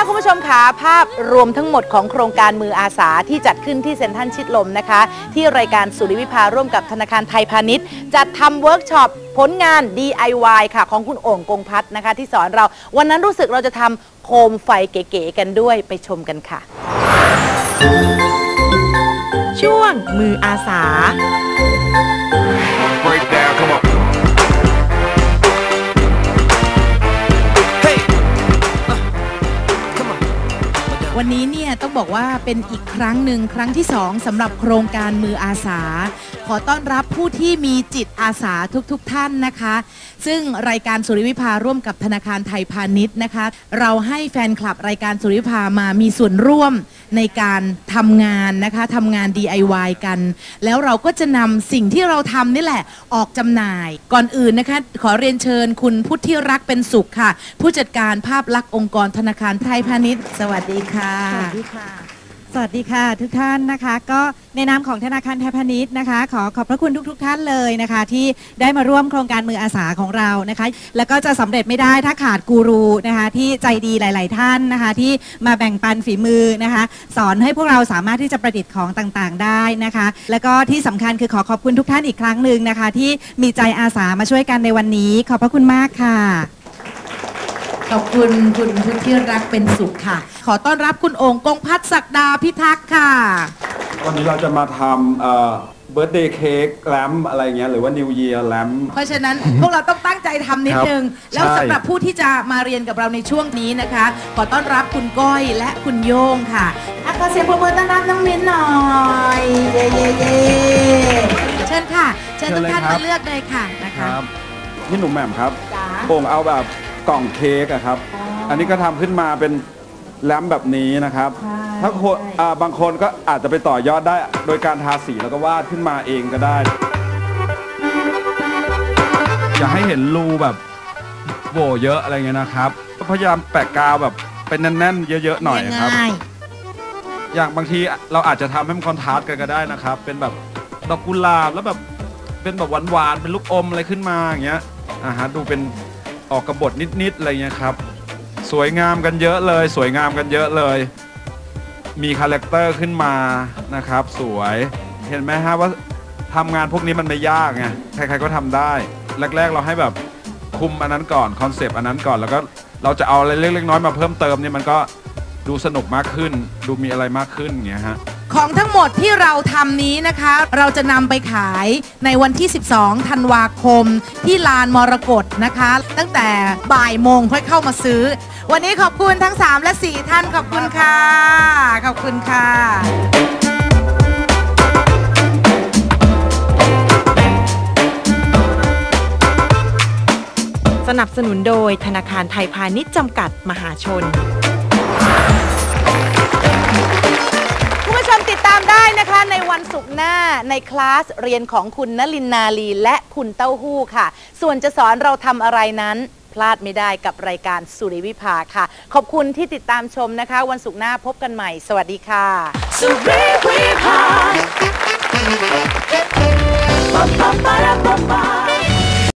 นะคะคุณผู้ชมขาภาพรวมทั้งหมดของโครงการมืออาสาที่จัดขึ้นที่เซ็นทรัลชิดลมนะคะ ที่รายการสุริวิภาร่วมกับธนาคารไทยพาณิชย์ จัดทำเวิร์กช็อปผลงาน DIY ค่ะ ของคุณโอ่งกงพัฒน์นะคะ ที่สอนเรา วันนั้นรู้สึกเราจะทำโคมไฟเก๋ๆกันด้วยไปชมกันค่ะ ช่วงมืออาสา Break down, come on. นี้เนี่ยต้องบอกว่าเป็นอีกครั้งหนึ่งครั้งที่สองสำหรับโครงการมืออาสา ขอต้อนรับผู้ที่มีจิตอาสาทุกๆทท่านนะคะ ซึ่งรายการสุริวิภาร่วมกับธนาคารไทยพาณิชย์นะคะ เราให้แฟนคลับรายการสุริวิภามามีส่วนร่วม ในการทำงานนะคะทำงาน DIY กัน แล้วเราก็จะนำสิ่งที่เราทำนี่แหละออกจำหน่าย ก่อนอื่นนะคะ ขอเรียนเชิญคุณพุทธิรักเป็นสุขค่ะ ผู้จัดการภาพลักษณ์องค์กรธนาคารไทยพาณิชย์ สวัสดีค่ะ สวัสดีค่ะ สวัสดีค่ะ ทุกท่านนะคะ ก็ในนามของธนาคารไทยพาณิชย์นะคะ ขอขอบพระคุณทุกๆท่านเลยนะคะ ที่ได้มาร่วมโครงการมืออาสาของเรานะคะ แล้วก็จะสำเร็จไม่ได้ถ้าขาดกูรูนะคะที่ใจดีหลาย ๆ ท่านนะคะ ที่มาแบ่งปันฝีมือนะคะ สอนให้พวกเราสามารถที่จะประดิษฐ์ของต่างๆ ได้นะคะ แล้วก็ที่สำคัญคือขอขอบคุณทุกท่านอีกครั้งหนึ่งนะคะ ที่มีใจอาสามาช่วยกันในวันนี้ ขอบพระคุณมากค่ะ ขอบคุณคุณพุทธิรักเป็นสุขค่ะ ขอต้อนรับคุณโองค์กงพัฒน์ศักดาพิทักษ์ค่ะ วันนี้เราจะมาทำเบิร์ d เดย์เค้กแลมอะไรเงี้ยหรือว่า New Year แลม เพราะฉะนั้น พวกเราต้องตั้งใจทำนิดนึง ครับแล้วใช่ สำหรับผู้ที่จะมาเรียนกับเราในช่วงนี้นะคะ ขอต้อนรับคุณก้อยและคุณโย่งค่ะอะขอเสียงปรบมือต้อนรับน้องมิ้นหน่อย เย้เย้เย้เชิญค่ะ เชิญทุกท่านมาเลือกเลยค่ะนะคะพี่หนุ่มแหม่มครับจ๋า โป่งเอาแบบ กล่องเค้กอะครับ อันนี้ก็ทำขึ้นมาเป็นแลมแบบนี้นะครับถ้าคนอ่าบางคนก็อาจจะไปต่อยอดได้ โดยการทาสีแล้วก็วาดขึ้นมาเองก็ได้ อย่าให้เห็นรูแบบโหวเยอะอะไรเงี้ยนะครับก็พยายามแปะกาวแบบเป็นแน่นๆเยอะๆหน่อยครับ ง่ายอย่างบางทีเราอาจจะทำให้มันคอนทราสต์กันก็ได้นะครับ เป็นแบบดอกกุหลาบแล้วแบบเป็นแบบหวานๆเป็นลูกอมอะไรขึ้นมาอย่างเงี้ยอ่าฮะดูเป็น ออกกระบทนิดๆอะไรเงี้ยครับ สวยงามกันเยอะเลย สวยงามกันเยอะเลย มีคาแรคเตอร์ขึ้นมานะครับ สวยเห็นไหมฮะว่าทำงานพวกนี้มันไม่ยากไงใครๆก็ทำได้ แรก ๆ เราให้แบบคุมอันนั้นก่อนคอนเซปต์อันนั้นก่อนแล้วก็เราจะเอาอะไรเล็กๆน้อยๆมาเพิ่มเติมเนี่ยมันก็ดูสนุกมากขึ้น ดูมีอะไรมากขึ้นอย่างเงี้ยฮะ ของทั้งหมดที่เราทำนี้นะคะ เราจะนำไปขายในวันที่ 12 ธันวาคม ที่ลานมรกตนะคะ ตั้งแต่บ่ายโมงค่อยเข้ามาซื้อ วันนี้ขอบคุณทั้ง 3 และ 4 ท่านขอบคุณค่ะ ขอบคุณค่ะสนับสนุนโดยธนาคารไทยพาณิชย์จำกัดมหาชน ติดตามได้นะคะในวันศุกร์หน้าในคลาสเรียนของคุณนลินนาลีและคุณเต้าหู้ค่ะ ส่วนจะสอนเราทำอะไรนั้น พลาดไม่ได้กับรายการสุริวิภาค่ะ ขอบคุณที่ติดตามชมนะคะ วันศุกร์หน้าพบกันใหม่ สวัสดีค่ะ สุริวิภา